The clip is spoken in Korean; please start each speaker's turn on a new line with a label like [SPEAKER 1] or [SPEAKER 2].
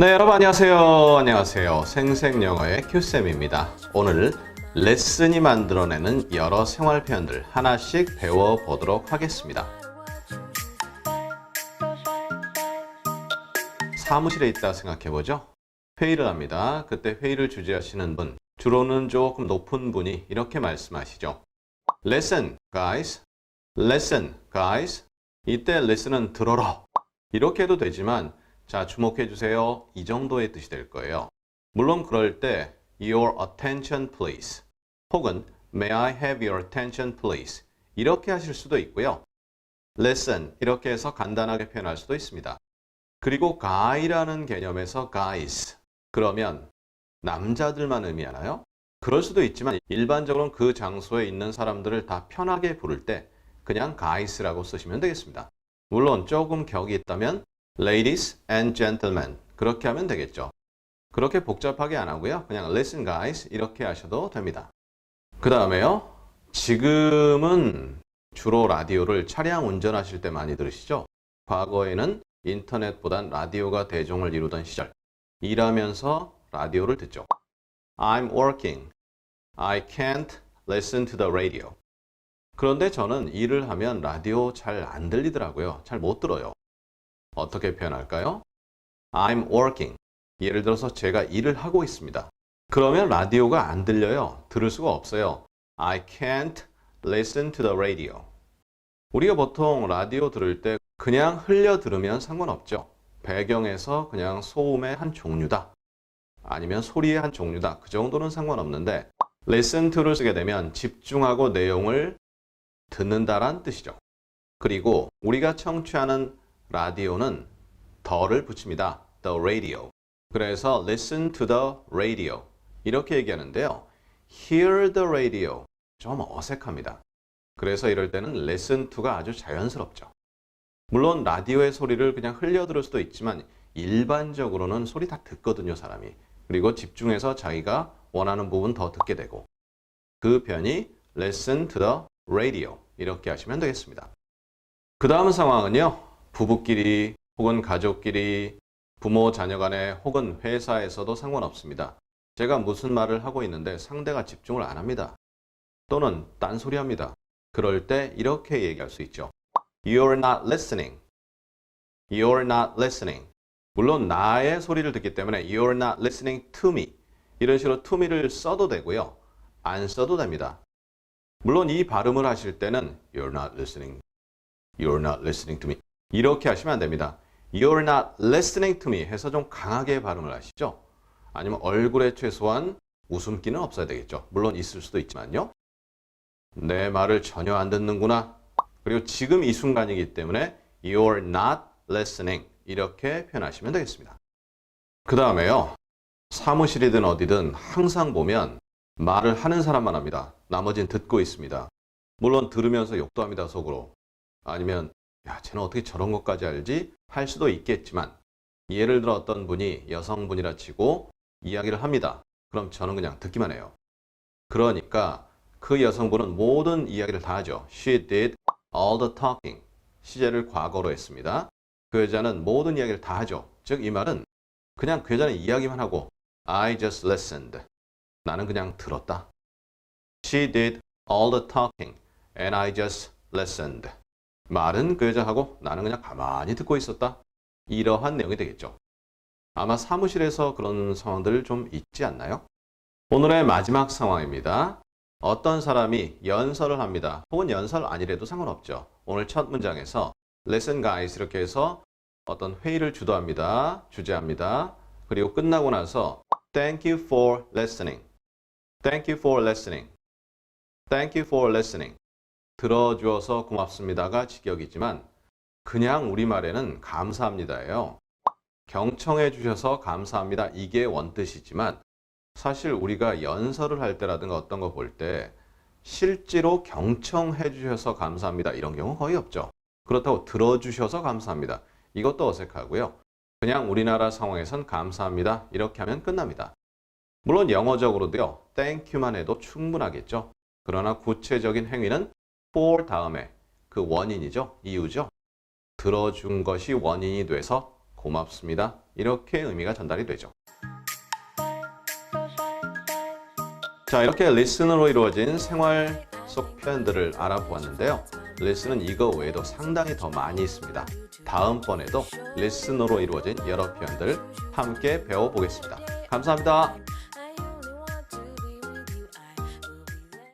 [SPEAKER 1] 네, 여러분 안녕하세요. 안녕하세요. 생생영어의 큐쌤입니다. 오늘 레슨이 만들어내는 여러 생활 표현들 하나씩 배워보도록 하겠습니다. 사무실에 있다 생각해보죠. 회의를 합니다. 그때 회의를 주재하시는 분, 주로는 조금 높은 분이 이렇게 말씀하시죠. Listen, guys. Listen, guys. 이때 listen은 들어라. 이렇게 해도 되지만 자, 주목해 주세요. 이 정도의 뜻이 될 거예요. 물론 그럴 때 your attention please 혹은 may I have your attention please 이렇게 하실 수도 있고요. listen 이렇게 해서 간단하게 표현할 수도 있습니다. 그리고 guy라는 개념에서 guys 그러면 남자들만 의미하나요? 그럴 수도 있지만 일반적으로는 그 장소에 있는 사람들을 다 편하게 부를 때 그냥 guys라고 쓰시면 되겠습니다. 물론 조금 격이 있다면 ladies and gentlemen 그렇게 하면 되겠죠. 그렇게 복잡하게 안 하고요. 그냥 listen guys 이렇게 하셔도 됩니다. 그 다음에요. 지금은 주로 라디오를 차량 운전하실 때 많이 들으시죠? 과거에는 인터넷보단 라디오가 대종을 이루던 시절 일하면서 라디오를 듣죠. I'm working. I can't listen to the radio. 그런데 저는 일을 하면 라디오 잘 안 들리더라고요. 잘 못 들어요. 어떻게 표현할까요? I'm working. 예를 들어서 제가 일을 하고 있습니다. 그러면 라디오가 안 들려요. 들을 수가 없어요. I can't listen to the radio. 우리가 보통 라디오 들을 때 그냥 흘려 들으면 상관없죠. 배경에서 그냥 소음의 한 종류다. 아니면 소리의 한 종류다. 그 정도는 상관없는데 listen to를 쓰게 되면 집중하고 내용을 듣는다란 뜻이죠. 그리고 우리가 청취하는 라디오는 더를 붙입니다. The radio. 그래서 listen to the radio. 이렇게 얘기하는데요. hear the radio. 좀 어색합니다. 그래서 이럴 때는 listen to가 아주 자연스럽죠. 물론 라디오의 소리를 그냥 흘려 들을 수도 있지만 일반적으로는 소리 다 듣거든요, 사람이. 그리고 집중해서 자기가 원하는 부분 더 듣게 되고. 그 편이 listen to the radio. 이렇게 하시면 되겠습니다. 그 다음 상황은요. 부부끼리 혹은 가족끼리 부모 자녀 간에 혹은 회사에서도 상관없습니다. 제가 무슨 말을 하고 있는데 상대가 집중을 안 합니다. 또는 딴소리 합니다. 그럴 때 이렇게 얘기할 수 있죠. You're not listening. You're not listening. 물론 나의 소리를 듣기 때문에 You're not listening to me. 이런 식으로 to me를 써도 되고요. 안 써도 됩니다. 물론 이 발음을 하실 때는 You're not listening. You're not listening to me. 이렇게 하시면 안 됩니다. You're not listening to me 해서 좀 강하게 발음을 하시죠. 아니면 얼굴에 최소한 웃음기는 없어야 되겠죠. 물론 있을 수도 있지만요. 내 말을 전혀 안 듣는구나. 그리고 지금 이 순간이기 때문에 You're not listening. 이렇게 표현하시면 되겠습니다. 그 다음에요. 사무실이든 어디든 항상 보면 말을 하는 사람만 합니다. 나머지는 듣고 있습니다. 물론 들으면서 욕도 합니다, 속으로. 아니면 야, 쟤는 어떻게 저런 것까지 알지? 할 수도 있겠지만 예를 들어 어떤 분이 여성분이라 치고 이야기를 합니다. 그럼 저는 그냥 듣기만 해요. 그러니까 그 여성분은 모든 이야기를 다 하죠. She did all the talking. 시제를 과거로 했습니다. 그 여자는 모든 이야기를 다 하죠. 즉 이 말은 그냥 그 여자는 이야기만 하고 I just listened. 나는 그냥 들었다. She did all the talking and I just listened. 말은 그 여자하고 나는 그냥 가만히 듣고 있었다. 이러한 내용이 되겠죠. 아마 사무실에서 그런 상황들 좀 있지 않나요? 오늘의 마지막 상황입니다. 어떤 사람이 연설을 합니다. 혹은 연설 아니래도 상관없죠. 오늘 첫 문장에서 listen guys 이렇게 해서 어떤 회의를 주도합니다. 주재합니다. 그리고 끝나고 나서 thank you for listening. thank you for listening. thank you for listening. 들어주어서 고맙습니다가 직역이지만 그냥 우리말에는 감사합니다예요. 경청해 주셔서 감사합니다. 이게 원뜻이지만 사실 우리가 연설을 할 때라든가 어떤 거 볼 때 실제로 경청해 주셔서 감사합니다. 이런 경우 거의 없죠. 그렇다고 들어주셔서 감사합니다. 이것도 어색하고요. 그냥 우리나라 상황에선 감사합니다. 이렇게 하면 끝납니다. 물론 영어적으로도요. you만 해도 충분하겠죠. 그러나 구체적인 행위는 for 다음에 그 원인이죠. 이유죠. 들어준 것이 원인이 돼서 고맙습니다. 이렇게 의미가 전달이 되죠. 자, 이렇게 listen으로 이루어진 생활 속 표현들을 알아보았는데요. listen은 이거 외에도 상당히 더 많이 있습니다. 다음번에도 listen으로 이루어진 여러 표현들 함께 배워보겠습니다. 감사합니다.